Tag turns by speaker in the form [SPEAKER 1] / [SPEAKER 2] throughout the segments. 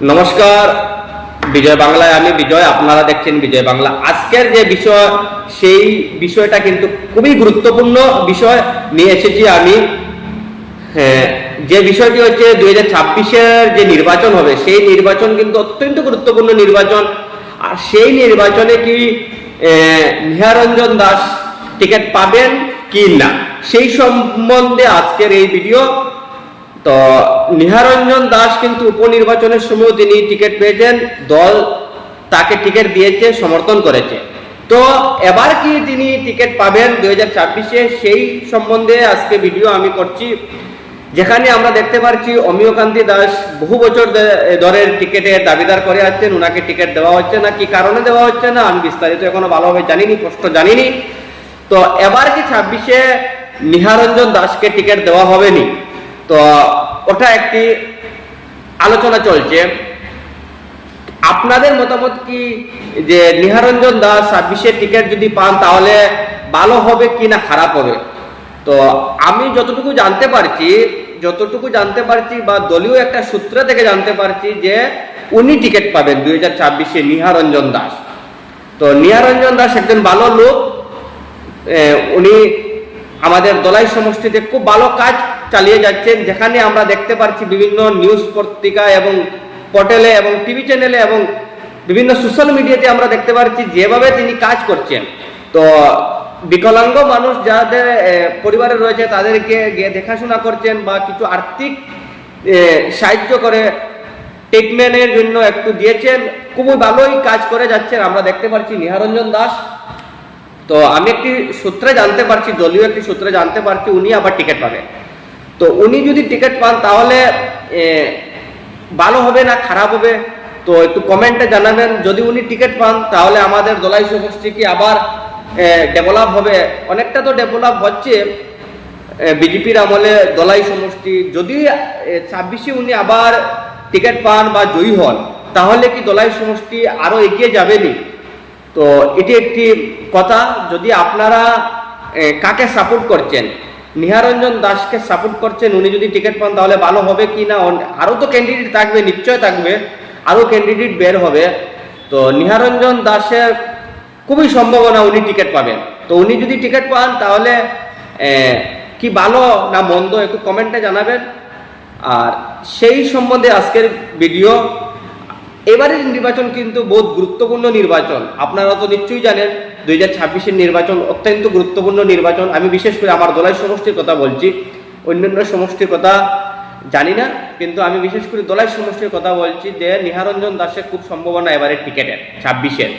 [SPEAKER 1] নমস্কার বিজয় বাংলায় আমি বিজয় আপনারা দেখছেন বিজয় বাংলা। আজকের যে বিষয় সেই বিষয়টা কিন্তু খুবই গুরুত্বপূর্ণ বিষয় নিয়ে এসেছি আমি। হ্যাঁ, যে বিষয়টি হচ্ছে দুই হাজার ছাব্বিশের যে নির্বাচন হবে সেই নির্বাচন কিন্তু অত্যন্ত গুরুত্বপূর্ণ নির্বাচন। আর সেই নির্বাচনে কি নিহারঞ্জন দাস টিকিট পাবেন কি না সেই সম্বন্ধে আজকের এই ভিডিও তো নিহারঞ্জন দাস কিন্তু উপনির্বাচনের সময় তিনি টিকিট পেয়েছেন, দল তাকে টিকিট দিয়েছে, সমর্থন করেছে। তো এবার কি তিনি টিকিট পাবেন দুই হাজার ছাব্বিশে? সেই সম্বন্ধে আজকে ভিডিও আমি করছি। যেখানে আমরা দেখতে পাচ্ছি অমিয়কান্তি দাস বহু বছর ধরের টিকিটের দাবিদার করে আছেন ওনাকে টিকিট দেওয়া হচ্ছে না। কি কারণে দেওয়া হচ্ছে না? আমি বিস্তারিত এখনও ভালোভাবে জানিনি স্পষ্ট জানিনি। তো এবার কি ছাব্বিশে নিহারঞ্জন দাসকে টিকিট দেওয়া হবে নি? তো ওটা একটি আলোচনা চলছে। আপনাদের মতামত কি যে নিহারঞ্জন দাস ছাব্বিশে টিকিট যদি পান তাহলে ভালো হবে কি না খারাপ হবে? তো আমি যতটুকু জানতে পারছি, যতটুকু জানতে পারছি বা দলীয় একটা সূত্র থেকে জানতে পারছি যে উনি টিকিট পাবেন দুই হাজার ছাব্বিশে নিহারঞ্জন দাস। তো নিহারঞ্জন দাস একজন ভালো লোক উনি আমাদের দলাই সমষ্টিতে খুব ভালো কাজ চালিয়ে যাচ্ছেন। যেখানে আমরা দেখতে পাচ্ছি বিভিন্ন নিউজ পত্রিকা এবং পোর্টালে এবং টিভি চ্যানেলে এবং বিভিন্ন সোশ্যাল মিডিয়াতে আমরা দেখতে পাচ্ছি যেভাবে তিনি কাজ করছেন। তো বিকলাঙ্গ মানুষ যাদের পরিবারে রয়েছে তাদেরকে গিয়ে দেখাশোনা করছেন বা কিছু আর্থিক সাহায্য করে ট্রিটমেন্টের জন্য একটু দিয়েছেন। খুবই ভালোই কাজ করে যাচ্ছেন। আমরা দেখতে পাচ্ছি নিহারঞ্জন দাস। তো আমি একটি সূত্রে জানতে পারছি, দলীয় একটি সূত্রে জানতে পারছি, উনি আবার টিকিট পাবেন তো উনি যদি টিকিট পান, তাহলে ভালো হবে না খারাপ হবে? তো একটু কমেন্টে জানাবেন। যদি উনি টিকিট পান, তাহলে আমাদের দলাই সমষ্টি কি আবার ডেভেলপ হবে? অনেকটা তো ডেভেলপ হচ্ছে বিজেপির আমলে দলাই সমষ্টি। যদি ছাব্বিশে উনি আবার টিকিট পান বা জয়ী হন, তাহলে কি দলাই সমষ্টি আরও এগিয়ে যাবেনি? তো এটি একটি কথা। যদি আপনারা কাকে সাপোর্ট করছেন? নিহারঞ্জন দাসকে সাপোর্ট করছেন, উনি যদি টিকিট পান তাহলে ভালো হবে কি না? আরও তো ক্যান্ডিডেট থাকবে, নিশ্চয় থাকবে আরও ক্যান্ডিডেট বের হবে। তো নিহারঞ্জন দাসের খুবই সম্ভাবনা উনি টিকিট পাবেন। তো উনি যদি টিকিট পান তাহলে কি ভালো না মন্দ একটু কমেন্টে জানাবেন। আর সেই সম্বন্ধে আজকের ভিডিও এবারের নির্বাচন কিন্তু বহুত গুরুত্বপূর্ণ নির্বাচন। আপনারা তো নিশ্চয়ই জানেন, দুই হাজার ছাব্বিশের নির্বাচন অত্যন্ত গুরুত্বপূর্ণ নির্বাচন। আমি বিশেষ করে আমার দলাই সমষ্টির কথা বলছি, অন্যান্য সমষ্টির কথা জানি না, কিন্তু আমি বিশেষ করে দলাই সমষ্টির কথা বলছি যে নিহারঞ্জন দাসের খুব সম্ভাবনা এবারে টিকেটের, ছাব্বিশের।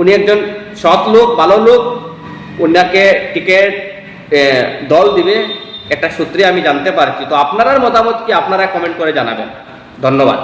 [SPEAKER 1] উনি একজন সৎ লোক, ভালো লোক ওনাকে টিকিট দল দিবে, একটা সূত্রে আমি জানতে পারছি। তো আপনার মতামত কি? আপনারা কমেন্ট করে জানাবেন। ধন্যবাদ।